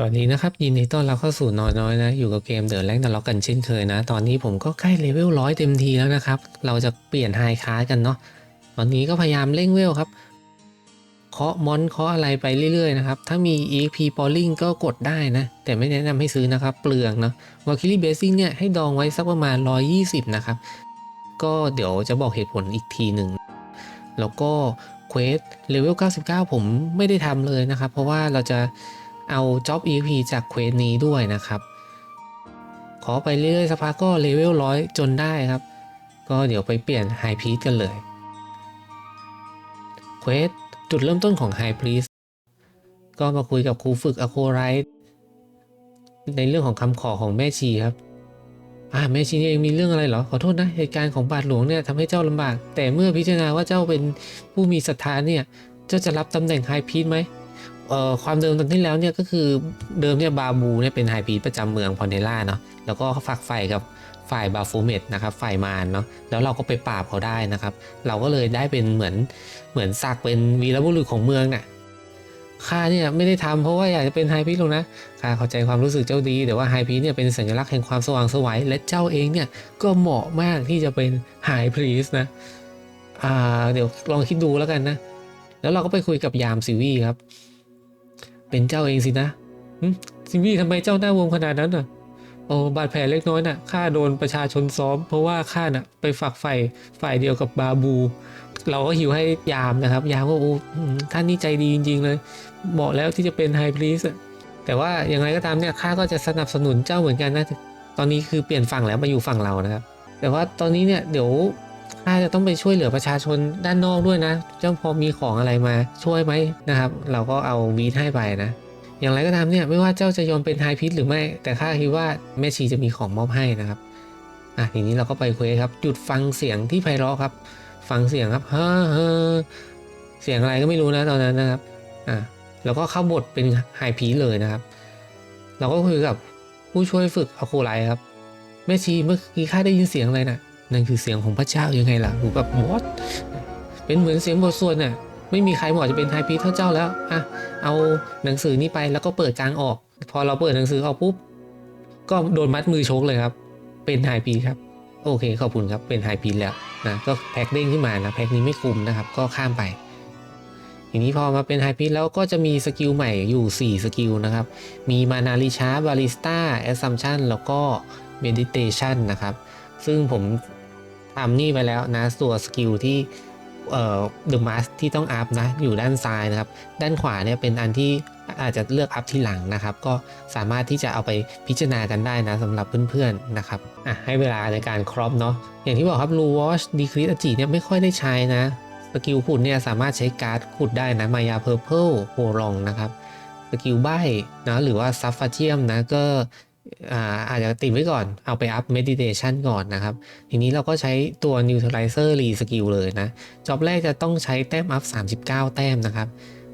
สวัสดีนะครับ ยินดีต้อนรับเข้าสู่นอนน้อยนะ อยู่กับเกมเดอ a แ k ง d ล็อกกันเช่นเคยนะ ตอนนี้ผมก็ใกล้เลเวลร้อยเต็มทีแล้วนะครับ เราจะเปลี่ยนไฮค a าสกันเนาะตอนนี้ก็พยายามเร่งเวลครับเคาะมอนเคาะอะไรไปเรื่อยๆนะครับ ถ้ามี EXP Polling ก็กดได้นะ แต่ไม่แนะนำให้ซื้อนะครับ เปลืองเนาะว a คิ i เบสซิ่งเนี่ยให้ดองไว้สักประมาณ 120 นะครับ ก็เดี๋ยวจะบอกเหตุผลอีกทีหนึ่งแล้วก็เควสเลเวล99 ผมไม่ได้ทำเลยนะครับ เพราะว่าเราจะ เอา Job EP จากเควสนี้ด้วยนะครับ ขอไปเรื่อยๆสักพักก็เลเวลร้อยจนได้ครับ ก็เดี๋ยวไปเปลี่ยนไฮพี e กันเลยเควสจุดเริ่มต้นของไฮพ r ี e ก็มาคุยกับครูฝึกอโคไรท์ในเรื่องของคำขอของแม่ชีครับอ่าแม่ชีเองมีเรื่องอะไรเหรอ ขอโทษนะเหตุการณ์ของบาทหลวงเนี่ยทำให้เจ้าลำบาก แต่เมื่อพิจารณาว่าเจ้าเป็นผู้มีศรัทธาเนี่ย เจ้าจะรับตำแหน่งไฮพีทไหม ความเดิมตอนที่แล้วเนี่ยก็คือเดิมเนี่ยบาบูเนี่ยเป็นไฮพีประจำเมืองพอนเนล่าเนาะแล้วก็ฝักใฝ่กับฝ่ายบาฟูเมตนะครับฝ่ายมารเนาะแล้วเราก็ไปปราบเขาได้นะครับ เราก็เลยได้เป็นเหมือนเหมือนสักเป็นวีรบุรุษของเมืองน่ะข้าเนี่ยไม่ได้ทำเพราะว่าอยากจะเป็นไฮพีหรอกนะข้าเข้าใจความรู้สึกเจ้าดีแต่ว่าไฮพีเนี่ยเป็นสัญลักษณ์แห่งความสว่างสวัยและเจ้าเองเนี่ยก็เหมาะมากที่จะเป็นไฮพีสนะอ่าเดี๋ยวลองคิดดูแล้วกันนะ แล้วเราก็ไปคุยกับยามซิวี่ครับ เป็นเจ้าเองสินะหึซิวี่ทำไมเจ้าหน้าวงขนาดนั้นอะโอ้บาดแผลเล็กน้อยน่ะข้าโดนประชาชนซ้อม เพราะว่าข้าน่ะไปฝักใฝ่ฝ่ายเดียวกับบาบู เราก็หิวให้ยามนะครับ ยามก็โอ้ท่านนี่ใจดีจริง ๆ เลยเหมาะแล้วที่จะเป็นไฮพรีสแต่ว่าอย่างไรก็ตามเนี่ยข้าก็จะสนับสนุนเจ้าเหมือนกันนะตอนนี้คือเปลี่ยนฝั่งแล้วมาอยู่ฝั่งเรานะครับ แต่ว่าตอนนี้เนี่ยเดี๋ยว ข้าจะต้องไปช่วยเหลือประชาชนด้านนอกด้วยนะ เจ้าพอมีของอะไรมาช่วยไหมนะครับ เราก็เอาบีทให้ไปนะ อย่างไรก็ตามเนี่ยไม่ว่าเจ้าจะยอมเป็นไฮพิทหรือไม่ แต่ข้าคิดว่าแม่ชีจะมีของมอบให้นะครับอะทีนี้เราก็ไปเควสครับ หยุดฟังเสียงที่ไพเราะครับ ฟังเสียงครับเฮ้อเฮ้อเสียงอะไรก็ไม่รู้นะตอนนั้นนะครับอะแล้วก็เข้าบทเป็นไฮพีเลยนะครับ เราก็คุยกับผู้ช่วยฝึกอโคไลครับแม่ชีเมื่อกี้ข้าได้ยินเสียงอะไรนะ่ะ นั่นคือเสียงของพระเจ้ายังไงล่ะหูแบบวอตเป็นเหมือนเสียงบทสวดน่ะไม่มีใครเหมาะจะเป็นไฮพีเท่าเจ้าแล้วอะเอาหนังสือนี้ไปแล้วก็เปิดกลางออก พอเราเปิดหนังสือออกปุ๊บก็โดนมัดมือชกเลยครับ เป็นไฮพีครับ โอเคขอบคุณครับเป็นไฮพีแล้วนะก็แพ็คเด้งขึ้นมานะแพ็คนี้ไม่คุมนะครับ ก็ข้ามไปทีนี้พอมาเป็นไฮพีแล้วก็จะมีสกิลใหม่อยู่ 4 สกิลนะครับ มีมานาลิชาบาริสต้าแอสซัมชันแล้วก็เมดิเทชันนะครับ ซึ่งผม ทำนี่ไปแล้วนะตัวสกิลที่เอ่อ The Mask ที่ต้องอัพนะอยู่ด้านซ้ายนะครับ ด้านขวาเนี่ยเป็นอันที่อาจจะเลือกอัพที่หลังนะครับ ก็สามารถที่จะเอาไปพิจารณากันได้นะสำหรับเพื่อนๆนะครับอะให้เวลาในการครอปเนาะอย่างที่บอกครับ Blue Watch Decrease อจิเนี่ยไม่ค่อยได้ใช้นะสกิลขุดเนี่ยสามารถใช้การ์ดขุดได้นะมายาเพอร์เพลโฮลองนะครับสกิลใบนะหรือว่าซัฟฟาเทียมนะก็ อ่าอาจจะติดไว้ก่อน เอาไปอัพ meditation ก่อนนะครับ ทีนี้เราก็ใช้ตัว neutralizer re skill เลยนะ จอบแรกจะต้องใช้แต้มอัพ 39 แต้มนะครับ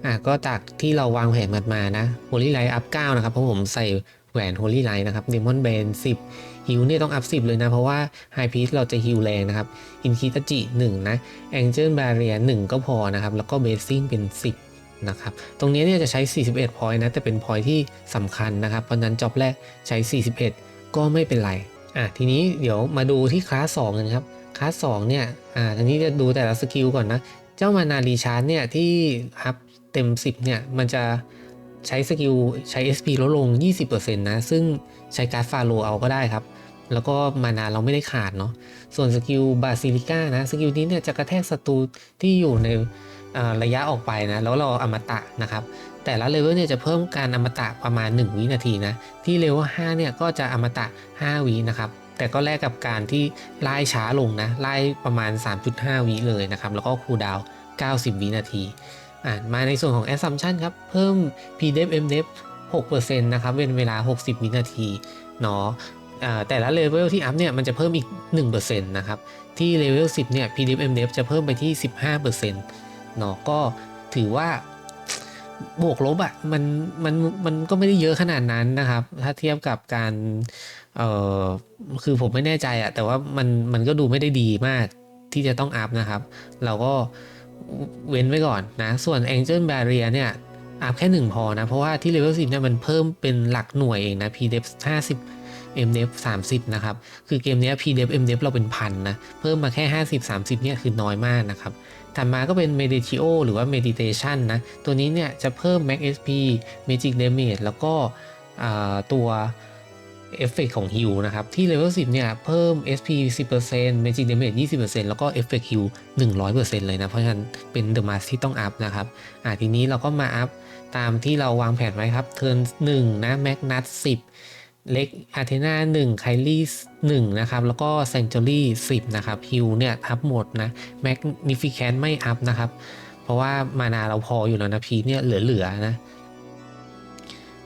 อะก็จากที่เราวางแผนมันมานะ holy light up 9นะครับ เพราะผมใส่แหวน holy light นะครับ demon bane 10ฮิวเนี่ยต้องอัพ 10 เลยนะ เพราะว่า high priest เราจะฮิวแรงนะครับอินคิตาจิ1นะ angel barrier 1 ก็พอนะครับ แล้วก็ basing เป็น 10 นะครับ ตรงนี้เนี่ยจะใช้ 41 point นะ แต่เป็น point ที่สำคัญนะครับ เพราะนั้นจ็อบแรกใช้ 41 ก็ไม่เป็นไร อะ ทีนี้เดี๋ยวมาดูที่คลาส2กันครับ คลาส2เนี่ย อ่าทีนี้จะดูแต่ละสกิลก่อนนะ เจ้ามานารีชาร์ดเนี่ยที่อัพเต็ม 10 เนี่ย มันจะใช้สกิลใช้ SP ลดลง 20%นะ ซึ่งใช้การ์ดฟาโลเอาก็ได้ครับแล้วก็มานาเราไม่ได้ขาดเนาะ ส่วนสกิลบาซิลิก้านะ สกิลนี้เนี่ยจะกระแทกศัตรูที่อยู่ใน ระยะออกไปนะแล้วเราอมตะนะครับ แต่ละเลเวลเนี่ยจะเพิ่มการอมตะประมาณ 1 วินาทีนะที่เลเวล5เนี่ยก็จะอมตะ 5 วินะครับแต่ก็แลกกับการที่ไล่ช้าลงนะไล่ประมาณ 3.5 วิเลยนะครับแล้วก็คูลดาวน์90 วินาทีอ่ามาในส่วนของ Assumption ครับเพิ่ม PDEF MDEF 6%นะครับเป็นเวลา 60 วินาทีเนาะแต่ละเลเวลที่อัพเนี่ยมันจะเพิ่มอีก 1%นะครับ ที่เลเวล10 เนี่ย PDEF MDEF จะเพิ่มไปที่ 15% เนาะก็ถือว่าบวกลบอะ่ะมันมันมันก็ไม่ได้เยอะขนาดนั้นนะครับ ถ้าเทียบกับการเออคือผมไม่แน่ใจอะ่ะแต่ว่ามันมันก็ดูไม่ได้ดีมากที่จะต้องอัพนะครับ เราก็เว้นไว้ก่อนนะ ส่วน Angel Barrier เนี่ยอัพแค่หนึ่งพอนะ เพราะว่าที่เลเวล10เนี่ยมันเพิ่มเป็นหลักหน่วยเองนะ pdef 50 MDF 30 นะครับ คือเกมเนี้ย pdef mdef เราเป็นพันนะ เพิ่มมาแค่ 50 30 เนี่ยคือน้อยมากนะครับ ถัดมาก็เป็น meditio หรือว่า meditation นะ ตัวนี้เนี่ยจะเพิ่ม max sp magic damage แล้วก็ตัวเอฟเฟกของฮิลนะครับ ที่เลเวล10 เนี่ย เพิ่ม SP 10% magic damage 20%แล้วก็เอฟเฟกฮิล100%เลยนะ เพราะฉะนั้นเป็น the must ที่ต้องอัพนะครับ อ่าทีนี้เราก็มาอัพตามที่เราวางแผนไว้ครับ เทิร์น1นะแมกนัท10 เล็กอาเทนา1ไคลี่1นะครับ แล้วก็แซงจูรี่10นะครับฮิลเนี่ยอัพหมดนะแมกนิฟิแคนไม่อัพนะครับ เพราะว่ามานาเราพออยู่แล้วนะพีเนี่ยเหลือๆนะ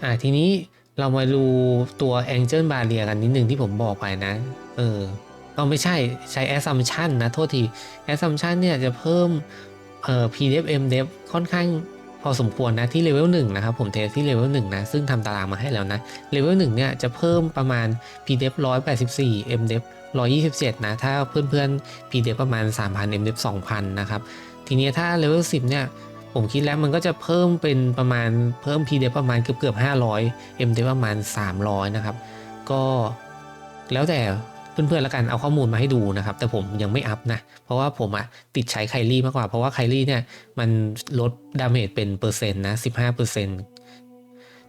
อ่าทีนี้เรามาดูตัว Angel Barrier กันนิดหนึ่งที่ผมบอกไปนะ เออก็ไม่ใช่ใช้ Assumption นะ โทษที Assumption เนี่ยจะเพิ่มเอ่อ PDF MDEV ค่อนข้าง พอสมควรนะที่เลเวล1นะครับผมเทสที่เลเวล1นะ ซึ่งทำตารางมาให้แล้วนะเลเวล1เนี่ยจะเพิ่มประมาณ PDF 184 MDEV 127 นะ ถ้าเพื่อนๆ PDF ประมาณ 3,000 MDEV 2,000 นะครับ ทีนี้ถ้าเลเวล10 เนี่ย ผมคิดแล้วมันก็จะเพิ่มเป็นประมาณเพิ่ม PDF ประมาณเกือบเกือบ500 MD ประมาณ 300 นะครับ ก็แล้วแต่ เพื่อนๆแล้วกันเอาข้อมูลมาให้ดูนะครับ แต่ผมยังไม่อัพนะ เพราะว่าผมอะติดใช้ไคลี่มากกว่า เพราะว่าไคลี่เนี่ยมันลดดาเมจเป็นเปอร์เซ็นต์นะ15เปอร์เซ็นต์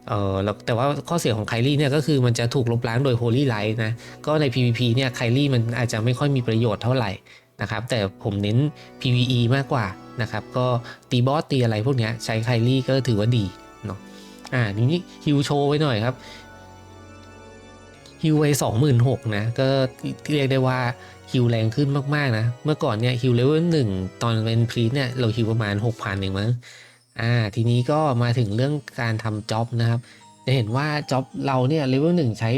เออแล้วแต่ว่าข้อเสียของไคลี่เนี่ยก็คือมันจะถูกลบล้างโดย Holy Light นะ ก็ใน PVP เนี่ยไคลี่มันอาจจะไม่ค่อยมีประโยชน์เท่าไหร่นะครับ แต่ผมเน้น PVE มากกว่านะครับ ก็ตีบอสตีอะไรพวกเนี้ยใช้ไคลี่ก็ถือว่าดีเนาะอ่าทีนี้ฮิวโชว์ไว้หน่อยครับ ฮิวไว้สองหมื่นหกนะ ก็เรียกได้ว่าฮิวแรงขึ้นมากๆนะ เมื่อก่อนเนี่ยฮิวเลเวลหนึ่งตอนเป็นพรีเนี่ยเราฮิวประมาณ6,000เองมั้งอ่าทีนี้ก็มาถึงเรื่องการทำจ็อบนะครับ จะเห็นว่าจ็อบเราเนี่ยเลเวลหนึ่งใช้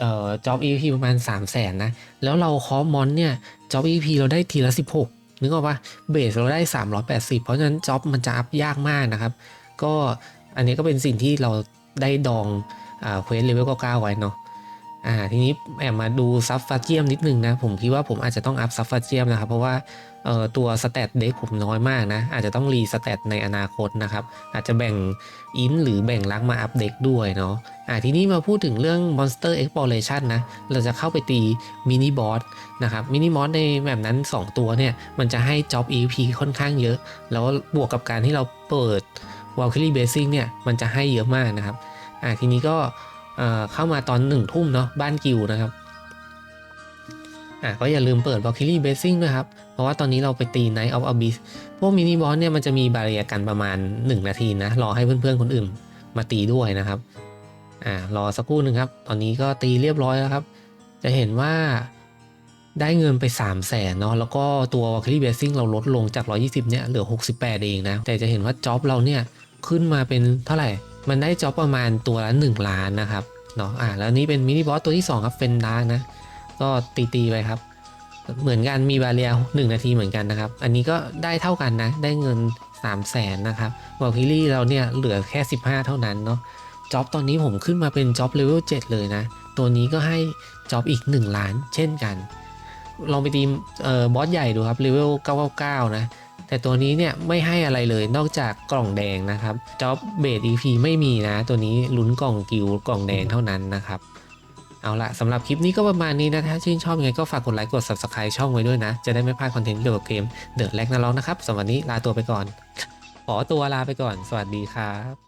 เอ่อจ็อบ EP ประมาณ 3 0 0แสนนะ แล้วเราคอมมอนเนี่ยจ็อบ EP เราได้ทีละ 16 นึกออกปะเบสเราได้ 380 เพราะฉะนั้นจ็อบมันจะอัพยากมากนะครับ ก็อันนี้ก็เป็นสิ่งที่เราได้ดองเควสเลเวล9ไว้เนาะ อ่าทีนี้แอบมาดูซับฟาเจียมนิดนึงนะ ผมคิดว่าผมอาจจะต้องอัพซับฟาเจียมนะครับ เพราะว่าเอ่อตัวสเตตเด็กผมน้อยมากนะ อาจจะต้องรีสเตตในอนาคตนะครับ อาจจะแบ่งอินหรือแบ่งลักมาอัพเด็กด้วยเนาะอ่าทีนี้มาพูดถึงเรื่อง Monster Exploration นะ เราจะเข้าไปตีมินิบอสนะครับมินิบอสในแบบนั้น 2 ตัวเนี่ย มันจะให้ Job EP ค่อนข้างเยอะ แล้วบวกกับการที่เราเปิด Valkyrie Basing เนี่ย มันจะให้เยอะมากนะครับอ่าทีนี้ก็ เข้ามาตอนหนึ่งทุ่มเนาะบ้านกิวนะครับอะก็อย่าลืมเปิด Valkyrie Basing ด้วยครับ เพราะว่าตอนนี้เราไปตี Night of Abyss พวกมินิบอสเนี่ยมันจะมีบาเรียกันประมาณ 1 นาทีนะ รอให้เพื่อนๆคนอื่นมาตีด้วยนะครับอ่ารอสักครู่หนึ่งครับ ตอนนี้ก็ตีเรียบร้อยแล้วครับ จะเห็นว่าได้เงินไป 3 0 0แสนเนาะแล้วก็ตัว Valkyrie Basing เราลดลงจาก 120 เนี่ยเหลือ 68 เองนะ แต่จะเห็นว่าจ็อบเราเนี่ยขึ้นมาเป็นเท่าไหร่ มันได้จ็อบประมาณตัวละ1ล้านนะครับเนาะอ่าแล้วนี้เป็นมินิบอสตัวที่ 2 ครับเฟนดาร์นะ ก็ตีตีๆไปครับ เหมือนกันมีบาเรียหนึ่งนาทีเหมือนกันนะครับ อันนี้ก็ได้เท่ากันนะ ได้เงิน 3 0 0แสนนะครับวอลคิลี่เราเนี่ยเหลือแค่ 15 เท่านั้นเนาะจ็อบตอนนี้ผมขึ้นมาเป็นจ็อบเลเวล7เลยนะ ตัวนี้ก็ให้จ็อบอีก 1 ล้านเช่นกัน ลองไปตีเอ่อบอสใหญ่ดูครับเลเวล999 นะ แต่ตัวนี้เนี่ยไม่ให้อะไรเลยนอกจากกล่องแดงนะครับจ็อบเบตอีพีไม่มีนะ ตัวนี้ลุ้นกล่องกิวกล่องแดงเท่านั้นนะครับเอาละสำหรับคลิปนี้ก็ประมาณนี้นะ ถ้าชื่นชอบยังไงก็ฝากกดไลค์กด Subscribe ช่องไว้ด้วยนะ จะได้ไม่พลาดคอนเทนต์เกี่ยวกับเกมเดอะแลกนาล็อกนะครับสำหรับวันนี้ลาตัวไปก่อน ขอตัวลาไปก่อน สวัสดีครับ